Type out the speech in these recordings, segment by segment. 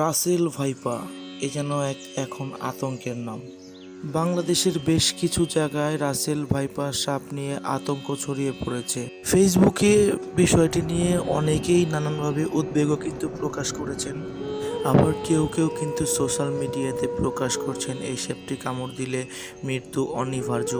রাসেল ভাইপা, এ যেন এক এখন আতঙ্কের নাম। বাংলাদেশের বেশ কিছু জায়গায় রাসেল ভাইপা সাপ নিয়ে আতঙ্ক ছড়িয়ে পড়েছে। ফেসবুকে বিষয়টি নিয়ে অনেকেই নানানভাবে উদ্বেগও কিন্তু প্রকাশ করেছেন। আবার কেউ কেউ কিন্তু সোশ্যাল মিডিয়াতে প্রকাশ করছেন, এই সাপটি কামড় দিলে মৃত্যু অনিবার্য।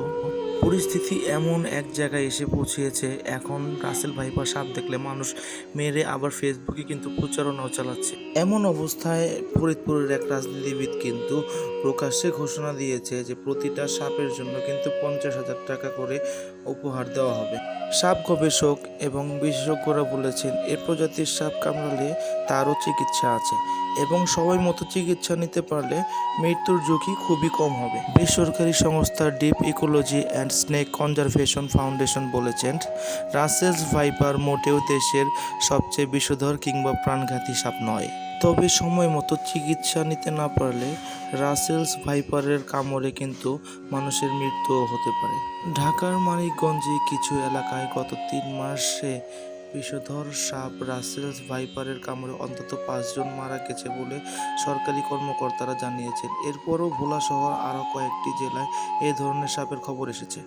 পরিস্থিতি এমন এক জায়গায় এসে পৌঁছেছে। এখন রাসেল ভাইপা সাপ দেখলে মানুষ মেরে আবার ফেসবুকে কিন্তু প্রচারণাও চালাচ্ছে। এমন অবস্থায় ফরিদপুরের এক রাজনীতিবিদ কিন্তু প্রকাশ্যে ঘোষণা দিয়েছে যে প্রতিটা সাপের জন্য কিন্তু পঞ্চাশ হাজার টাকা করে উপহার দেওয়া হবে। সাপ গবেষক এবং বিশেষজ্ঞরা বলেছেন, এ প্রজাতির সাপ কামড়ালে তারও চিকিৎসা আছে এবং সময় মতো চিকিৎসা নিতে পারলে মৃত্যুর ঝুঁকি খুবই কম হবে। বেসরকারি সংস্থা deep ecology and snake conservation foundation বলেছেন, রাসেলস ভাইপার মোটেও দেশের সবচেয়ে বিষধর কিংবা প্রাণঘাতী সাপ নয়। তবে সময় মতো চিকিৎসা নিতে না পারলে রাসেলস ভাইপারের কামড়ে কিন্তু মানুষের মৃত্যুও হতে পারে। ঢাকার মানিকগঞ্জে কিছু এলাকায় গত তিন মাসে বিষধর সাপ রাসেলস ভাইপারের কামড়ে অন্তত পাঁচজন মারা গেছে বলে সরকারি কর্মকর্তারা জানিয়েছেন। এরপরও ভোলা শহর আরও কয়েকটি জেলায় এ ধরনের সাপের খবর এসেছে।